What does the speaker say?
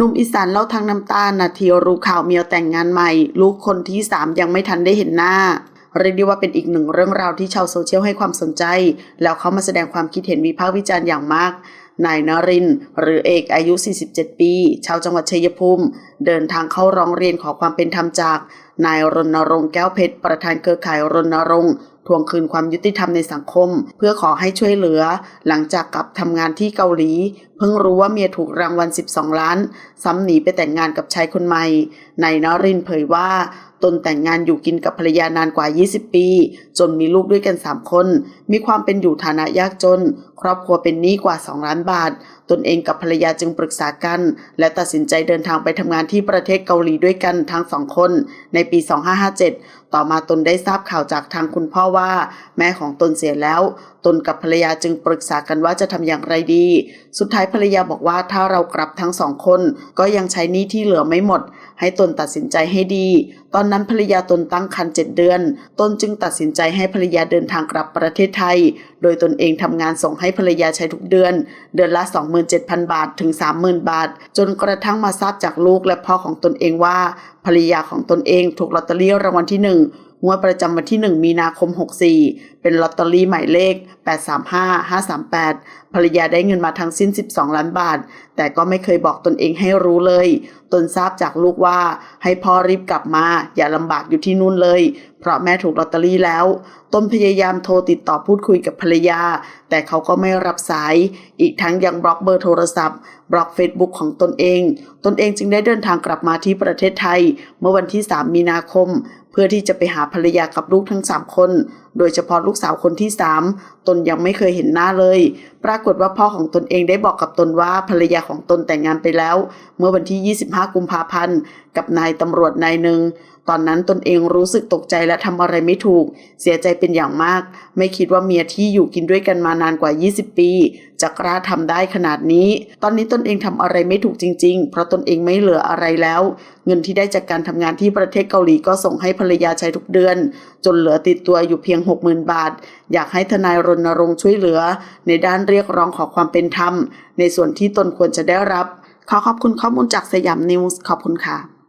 หนุ่มอีสานเล่าทางน้ำตานาทีรู้ข่าวเมียแต่งงานใหม่ ลูกคนที่สามยังไม่ทันได้เห็นหน้าเรียกได้ว่าเป็นอีกหนึ่งเรื่องราวที่ชาวโซเชียลให้ความสนใจ แล้วเขามาแสดงความคิดเห็นวิพากษ์วิจารณ์อย่างมากนายนรินทร์หรือเอกอายุ 47 ปี ชาวจังหวัดชัยภูมิ เดินทางเข้าร้องเรียนขอความเป็นธรรมจาก นายรณรงค์แก้วเพชร ประธานเครือข่ายรณรงค์ทวงคืนความยุติธรรมในสังคม เพื่อขอให้ช่วยเหลือ หลังจากกลับทำงานที่เกาหลี เพิ่งรู้ว่าเมียถูกรางวัล 12 ล้าน ซ้ำหนีไปแต่งงานกับชายคนใหม่นายนรินเผยว่า ตนแต่งงานอยู่กินกับภรรยานานกว่า 20 ปี จนมีลูกด้วยกัน 3 คน มีความเป็นอยู่ฐานะยากจน ครอบครัวเป็นหนี้กว่า 2 ล้านบาท ตนเองกับภรรยาจึงปรึกษากัน และตัดสินใจเดินทางไปทำงานที่ประเทศเกาหลีด้วยกันทั้งสองคน ในปี 2557 ต่อมาตนได้ทราบข่าวจากทางคุณพ่อว่า แม่ของตนเสียแล้ว ตนกับภรรยาจึงปรึกษากันว่าจะทำอย่างไรดี สุดท้ายภรรยาบอกว่าถ้าเรากลับทั้งสองคน ก็ยังใช้หนี้ที่เหลือไม่หมด ให้ตนตัดสินใจให้ดี ตอนนั้นภรรยาตนตั้งครรภ์เจ็ดเดือน ตนจึงตัดสินใจให้ภรรยาเดินทางกลับประเทศไทย โดยตนเองทำงานส่งให้ภรรยาใช้ทุกเดือน เดือนละ 27,000 บาทถึง 30,000 บาท จนกระทั่งมาทราบจากลูกและพ่อของตนเองว่าภรรยาของตนเองถูกลอตเตอรี่รางวัลที่หนึ่ง งวดประจำวันที่ 1 มีนาคม 64 เป็นลอตเตอรี่หมายเลข 835538 ภรรยาได้เงินมาทั้งสิ้น 12 ล้านบาท แต่ก็ไม่เคยบอกตนเองให้รู้เลย ตนทราบจากลูกว่าให้พ่อรีบกลับมา อย่าลำบากอยู่ที่นู่นเลย เพราะแม่ถูกลอตเตอรี่แล้ว ตนพยายามโทรติดต่อพูดคุยกับภรรยา แต่เขาก็ไม่รับสาย อีกทั้งยังบล็อกเบอร์โทรศัพท์ บล็อกเฟซบุ๊กของตนเอง ตนเองจึงได้เดินทางกลับมาที่ประเทศไทย เมื่อวันที่ 3 มีนาคม เพื่อที่จะไปหาภรรยากับลูกทั้ง 3 คนโดยเฉพาะลูกสาวคนที่สามตนยังไม่เคยเห็นหน้าเลย ปรากฏว่าพ่อของตนเองได้บอกกับตนว่าภรรยาของตนแต่งงานไปแล้ว เมื่อวันที่ 25 กุมภาพันธ์ กับนายตำรวจนายหนึ่ง ตอนนั้นตนเองรู้สึกตกใจและทำอะไรไม่ถูก เสียใจเป็นอย่างมาก ไม่คิดว่าเมียที่อยู่กินด้วยกันมานานกว่า 20 ปี จะกล้าทำได้ขนาดนี้ ตอนนี้ตนเองทำอะไรไม่ถูกจริง ๆ เพราะตนเองไม่เหลืออะไรแล้ว เงินที่ได้จากการทำงานที่ประเทศเกาหลีก็ส่งให้ภรรยาใช้ทุกเดือน จนเหลือติดตัวอยู่เพียง 60,000 บาท อยากให้ทนายรณรงค์ช่วยเหลือ ในด้านเรียกร้องขอความเป็นธรรม ในส่วนที่ตนควรจะได้รับ ขอขอบคุณข้อมูลจากสยามนิวส์ขอบคุณค่ะ